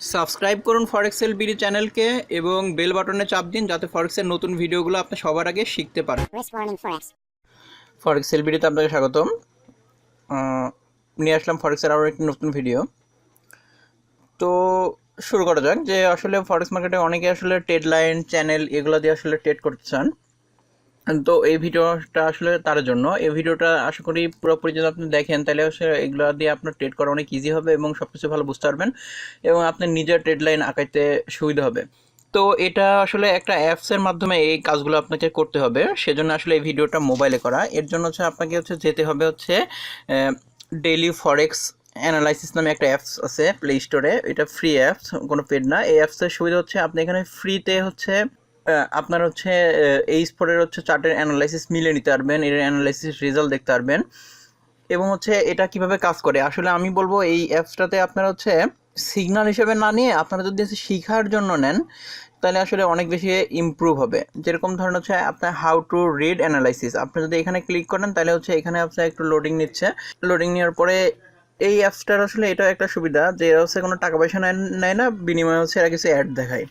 Subscribe করুন ফরেক্সেল BD চ্যানেলকে এবং বেল বাটনে চাপ দিন যাতে ফরেক্সের নতুন ভিডিওগুলো আপনি সবার আগে শিখতে পারেন. ফরেক্সেল বিডিতে আপনাকে স্বাগতম। নিয়ে আসলাম ফরেক্সের আরও একটি নতুন ভিডিও। তো শুরু করা যাক যে আসলে ফরেক্স মার্কেটে অনেকে আসলে ট্রেড লাইন চ্যানেল এগুলো দিয়ে আসলে ট্রেড করতে চান। তো এই ভিডিওটা আসলে তার জন্য। এই ভিডিওটা আশা করি পুরোপুরি যদি আপনি দেখেন, তাহলে এগুলো দিয়ে আপনার ট্রেড করা অনেক ইজি হবে এবং সব কিছু ভালো বুঝতে পারবেন এবং আপনার নিজের ট্রেড লাইন আঁকাইতে সুবিধা হবে। তো এটা আসলে একটা অ্যাপসের মাধ্যমে এই কাজগুলো আপনাকে করতে হবে। সেজন্য আসলে এই ভিডিওটা মোবাইলে করা। এর জন্য হচ্ছে আপনাকে হচ্ছে যেতে হবে হচ্ছে ডেইলি ফরেক্স অ্যানালাইসিস নামে একটা অ্যাপস আছে প্লে স্টোরে এটা ফ্রি অ্যাপস কোনো পেড না। এই অ্যাপসের সুবিধা হচ্ছে আপনি এখানে ফ্রিতে হচ্ছে আপনার হচ্ছে এই স্পোর্টের হচ্ছে চার্টের অ্যানালাইসিস মিলে নিতে পারবেন, এর অ্যানালাইসিস রেজাল্ট দেখতে পারবেন। এবং হচ্ছে এটা কীভাবে কাজ করে? আসলে আমি বলব, এই অ্যাপসটাতে আপনারা হচ্ছে সিগন্যাল হিসেবে না নিয়ে আপনারা যদি শেখার জন্য নেন, তাহলে আসলে অনেক বেশি ইমপ্রুভ হবে। যেরকম ধরুন হচ্ছে আপনার হাউ টু রিড অ্যানালাইসিস আপনি যদি এখানে ক্লিক করেন, তাহলে হচ্ছে এখানে আপনার একটু লোডিং নিচ্ছে। লোডিং নেওয়ার পরে এই অ্যাপসটার আসলে এটা একটা সুবিধা যে হচ্ছে কোনো টাকা পয়সা নেয় না, বিনিময়ে হচ্ছে এরা কিছু অ্যাড দেখায়।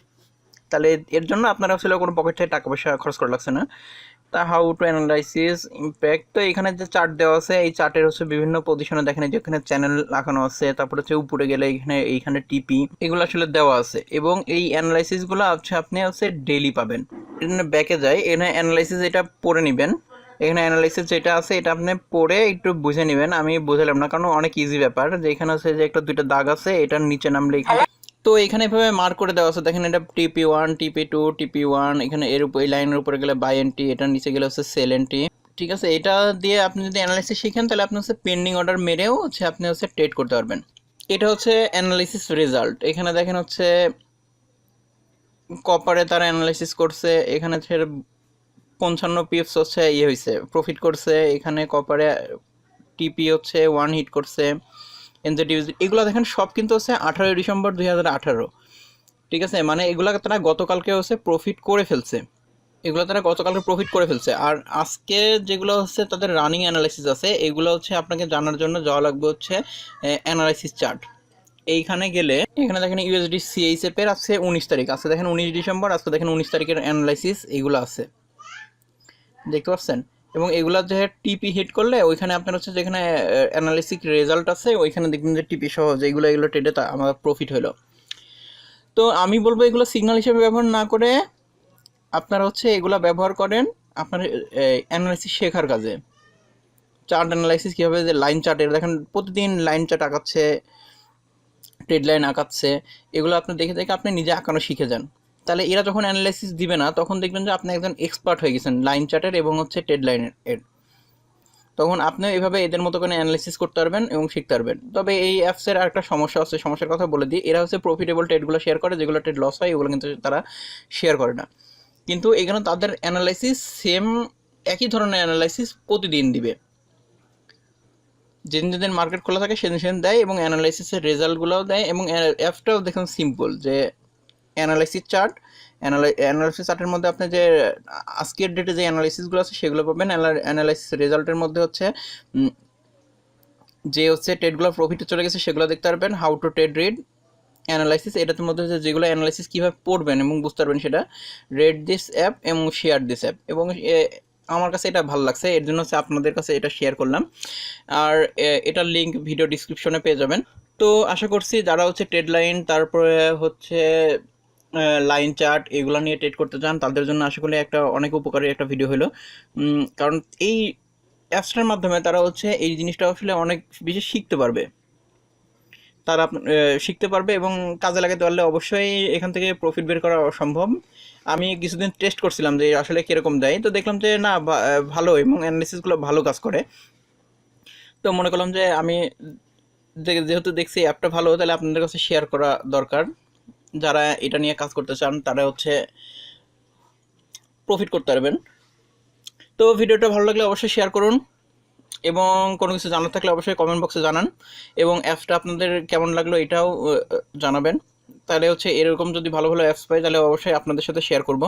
তাহলে এর জন্য আপনারা আসলে কোনো পকেট থেকে টাকা পয়সা খরচ করা লাগছে না। তা হাউ টু অ্যানালাইসিস ইম্প্যাক্ট তো এখানে যে চার্ট দেওয়া আছে, এই চার্টের হচ্ছে বিভিন্ন পজিশনে দেখেন, এই যে এখানে চ্যানেল লাগানো আছে, তারপর হচ্ছে উপরে গেলে এখানে, এইখানে টিপি এগুলো আসলে দেওয়া আছে। এবং এই অ্যানালাইসিসগুলো হচ্ছে আপনি হচ্ছে ডেইলি পাবেন। ব্যাকে যায় এখানে অ্যানালাইসিস এটা পড়ে নেবেন। এখানে অ্যানালাইসিস যেটা আছে, এটা আপনি পড়ে একটু বুঝে নেবেন। আমি বুঝালাম না, কারণ অনেক ইজি ব্যাপার যে এখানে হচ্ছে যে একটা দুইটা দাগ আছে, এটার নিচে নামলে এখানে তো এখানে এভাবে মার্ক করে দেওয়া আছে। দেখেন এটা TP one TP two TP one এখানে এর উপর, এই লাইনের উপরে গেলে বাই এনটি এটার নিচে গেলে হচ্ছে সেল এনটি ঠিক আছে, এটা দিয়ে আপনি যদি অ্যানালাইসিস শিখেন, তাহলে আপনি হচ্ছে পেন্ডিং অর্ডার মেরেও হচ্ছে আপনি হচ্ছে ট্রেড করতে পারবেন। এটা হচ্ছে অ্যানালাইসিস রেজাল্ট এখানে দেখেন হচ্ছে কপারে তারা অ্যানালাইসিস করছে, এখানে হচ্ছে পঞ্চান্ন পিপস হচ্ছে ইয়ে হয়েছে প্রফিট করছে, এখানে কপারে টিপি হচ্ছে ওয়ান হিট করছে। এনজেডিউজ এগুলো দেখেন, সব কিন্তু হচ্ছে আঠারোই ডিসেম্বর দুই হাজার আঠারো। ঠিক আছে? মানে এগুলো তারা গতকালকে হচ্ছে প্রফিট করে ফেলছে। এগুলো তারা গতকালকে প্রফিট করে ফেলছে। আর আজকে যেগুলো হচ্ছে তাদের রানিং অ্যানালাইসিস আছে, এগুলো হচ্ছে আপনাকে জানার জন্য যাওয়া লাগবে হচ্ছে অ্যানালাইসিস চার্ট এইখানে গেলে, এখানে দেখেন ইউএসডি সিএইচএফ এর আছে উনিশ তারিখ। আছে দেখেন উনিশ ডিসেম্বর, আজকে দেখেন উনিশ তারিখের অ্যানালাইসিস এগুলো আছে। দেখতে পাচ্ছেন? এবং এগুলা যে টিপি হিট করলে, ওইখানে আপনার হচ্ছে যেখানে অ্যানালিসিক রেজাল্ট আছে, ওইখানে দেখবেন যে টিপি সহ যেগুলো, এগুলো ট্রেডে তা, আমার প্রফিট হলো তো আমি বলব এগুলো সিগনাল হিসেবে ব্যবহার না করে, আপনারা হচ্ছে এগুলো ব্যবহার করেন, আপনার অ্যানালাইসিস শেখার কাজে। চার্ট অ্যানালাইসিস কীভাবে যে লাইন চার্ট এর দেখেন প্রতিদিন লাইন চার্ট আঁকাচ্ছে ট্রেড লাইন আঁকাচ্ছে, এগুলো আপনি দেখে দেখে আপনি নিজে আঁকানো শিখে যান। তাহলে এরা যখন অ্যানালাইসিস দিবে না, তখন দেখবেন যে আপনি একজন এক্সপার্ট হয়ে গেছেন লাইন চার্টের এবং হচ্ছে ট্রেড লাইনের এর। তখন আপনি এভাবে এদের মতো করে অ্যানালাইসিস করতে পারবেন এবং শিখতে পারবেন। তবে এই অ্যাপসের আরেকটা সমস্যা আছে, সমস্যার কথা বলে দিই। এরা হচ্ছে প্রফিটেবল ট্রেডগুলো শেয়ার করে, যেগুলো ট্রেড লস হয়, এগুলো কিন্তু তারা শেয়ার করে না। কিন্তু এখানে তাদের অ্যানালাইসিস সেম একই ধরনের অ্যানালাইসিস প্রতিদিন দিবে। যেদিন যেদিন মার্কেট খোলা থাকে, সেদিন সেদিন দেয় এবং অ্যানালাইসিসের রেজাল্টগুলোও দেয় এবং অ্যাপটাও দেখুন সিম্পল যে অ্যানালাইসিস চার্ট অ্যানালাইসিস চার্টের মধ্যে আপনি যে, আজকের ডেটে যে অ্যানালাইসিসগুলো আছে সেগুলো পাবেন। অ্যানালাইসিস রেজাল্টের মধ্যে হচ্ছে যে হচ্ছে ট্রেডগুলো প্রফিটে চলে গেছে সেগুলো দেখতে পারবেন। How to trade read analysis এটার মধ্যে হচ্ছে যেগুলো অ্যানালাইসিস কীভাবে পড়বেন এবং বুঝতে পারবেন সেটা। রেড দিস অ্যাপ এবং শেয়ার দিস অ্যাপ এবং আমার কাছে এটা ভালো লাগছে, এর জন্য হচ্ছে আপনাদের কাছে এটা শেয়ার করলাম। আর এটার লিঙ্ক ভিডিও ডিসক্রিপশনে পেয়ে যাবেন। তো আশা করছি যারা হচ্ছে ট্রেড লাইন তারপরে হচ্ছে লাইন চার্ট এগুলো নিয়ে ট্রেড করতে চান, তাদের জন্য আশা করি একটা অনেক উপকারী একটা ভিডিও হলো। কারণ এই অ্যাপসটার মাধ্যমে তারা হচ্ছে এই জিনিসটা আসলে অনেক বেশি শিখতে পারবে। তারা শিখতে পারবে এবং কাজে লাগাতে পারলে অবশ্যই এখান থেকে প্রফিট বের করা সম্ভব। আমি কিছুদিন টেস্ট করছিলাম যে আসলে কীরকম দেয়, তো দেখলাম যে না ভালো এবং অ্যানালিসিসগুলো ভালো কাজ করে। তো মনে করলাম যে আমি যেহেতু দেখছি অ্যাপটা ভালো, তাহলে আপনাদের কাছে শেয়ার করা দরকার। যারা এটা নিয়ে কাজ করতে চান, তারা হচ্ছে প্রফিট করতে পারবেন। তো ভিডিওটা ভালো লাগলে অবশ্যই শেয়ার করুন এবং কোনো কিছু জানার থাকলে অবশ্যই কমেন্ট বক্সে জানান এবং অ্যাপসটা আপনাদের কেমন লাগল এটাও জানাবেন। তাহলে হচ্ছে এরকম যদি ভালো ভালো অ্যাপস পাই, তাহলে অবশ্যই আপনাদের সাথে শেয়ার করব।